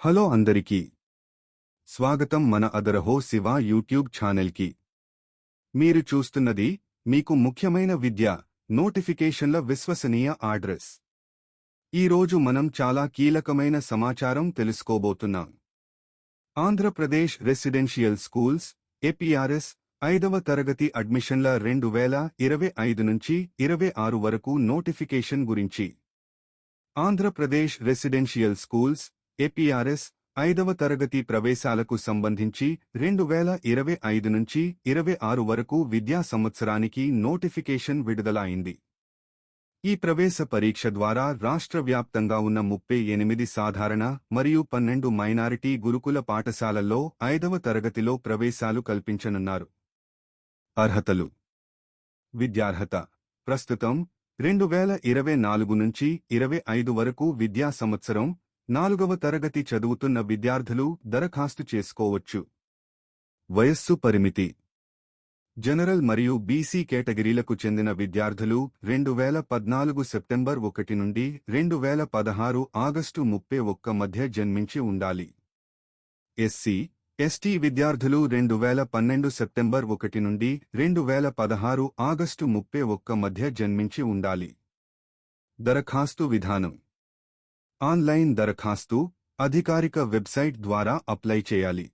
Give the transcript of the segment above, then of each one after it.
Hello అందరికీ. స్వాగతం మన అదరహో శివ యూట్యూబ్ ఛానల్కి. మీరు చూస్తున్నది మీకు ముఖ్యమైన విద్య నోటిఫికేషన్ల విశ్వసనీయ అడ్రస్. ఈరోజు మనం చాలా కీలకమైన సమాచారం తెలుసుకోబోతున్నాం. ఆంధ్రప్రదేశ్ రెసిడెన్షియల్ స్కూల్స్ ఏపీఆర్ఎస్ ఐదవ తరగతి అడ్మిషన్ల రెండు వేల ఇరవై ఐదు నుంచి ఇరవై ఆరు వరకు నోటిఫికేషన్ గురించి. ఆంధ్రప్రదేశ్ రెసిడెన్షియల్ స్కూల్స్ ఏపీఆర్ఎస్ ఐదవ తరగతి ప్రవేశాలకు సంబంధించి రెండు వేల ఇరవై ఐదు నుంచి ఇరవై ఆరు వరకు విద్యా సంవత్సరానికి నోటిఫికేషన్ విడుదల అయింది ఈ ప్రవేశ పరీక్ష ద్వారా రాష్ట్ర వ్యాప్తంగా ఉన్న ముప్పై ఎనిమిది సాధారణ మరియు పన్నెండు మైనారిటీ గురుకుల పాఠశాలల్లో ఐదవ తరగతిలో ప్రవేశాలు కల్పించనున్నారు. అర్హతలు. విద్యార్హత. ప్రస్తుతం రెండు వేల ఇరవై నాలుగు నుంచి ఇరవై ఐదు వరకు విద్యా సంవత్సరం నాలుగవ తరగతి చదువుతున్న విద్యార్థులు దరఖాస్తు చేసుకోవచ్చు. వయస్సు పరిమితి. జనరల్ మరియు బీసీ కేటగిరీలకు చెందిన విద్యార్థులు రెండు వేల పద్నాలుగు సెప్టెంబర్ ఒకటి నుండి రెండు వేల పదహారు ఆగస్టు ముప్పై ఒక్క మధ్య జన్మించి ఉండాలి. ఎస్సీ ఎస్టీ విద్యార్థులు రెండు వేల పన్నెండు సెప్టెంబర్ ఒకటి నుండి రెండు వేల పదహారు ఆగస్టు ముప్పై ఒక్క మధ్య జన్మించి ఉండాలి. దరఖాస్తు విధానం. ఆన్లైన్ దరఖాస్తు అధికారిక వెబ్సైట్ ద్వారా అప్లై చేయాలి.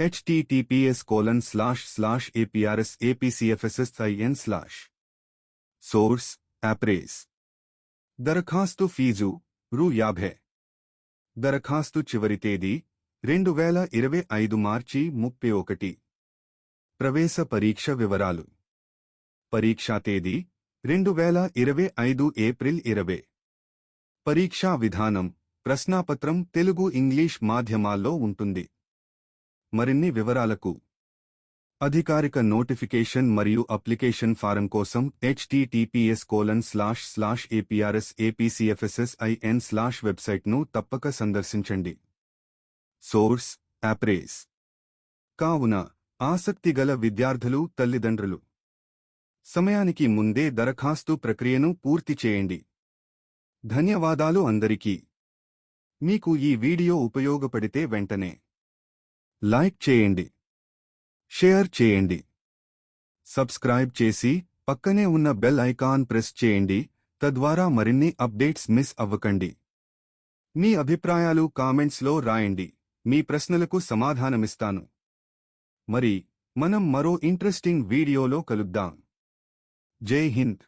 https colon slash slash APRS APCFSSIN slash source యాప్రేస్ దరఖాస్తు ఫీజు రూ. యాభై. దరఖాస్తు చివరి తేదీ రెండు వేల ఇరవై ఐదు మార్చి ముప్పై ఒకటి. ప్రవేశ పరీక్ష వివరాలు. పరీక్షా తేదీ రెండు వేల ఇరవై ఐదు ఏప్రిల్ ఇరవై. పరీక్షా విధానం ప్రశ్నాపత్రం తెలుగు ఇంగ్లీష్ మాధ్యమాల్లో ఉంటుంది. మరిన్ని వివరాలకు అధికారిక నోటిఫికేషన్ మరియు అప్లికేషన్ ఫారం కోసం HTTPS colon slash slash APRS APCFSSIN slash వెబ్సైట్ను తప్పక సందర్శించండి. సోర్స్ యాప్రేస్ కావున ఆసక్తిగల విద్యార్థులు తల్లిదండ్రులు. సమయానికి ముందే దరఖాస్తు ప్రక్రియను పూర్తి చేయండి. ధన్యవాదాలు అందరికీ. మీకు ఈ వీడియో ఉపయోగపడితే వెంటనే లైక్ చేయండి. షేర్ చేయండి. సబ్స్క్రైబ్ చేసి పక్కనే ఉన్న బెల్ ఐకాన్ ప్రెస్ చేయండి. తద్వారా మరిన్ని అప్డేట్స్ మిస్ అవ్వకండి. మీ అభిప్రాయాలు కామెంట్స్లో రాయండి. మీ ప్రశ్నలకు సమాధానమిస్తాను. మరి మనం మరో ఇంట్రెస్టింగ్ వీడియోలో కలుద్దాం. జై హింద్.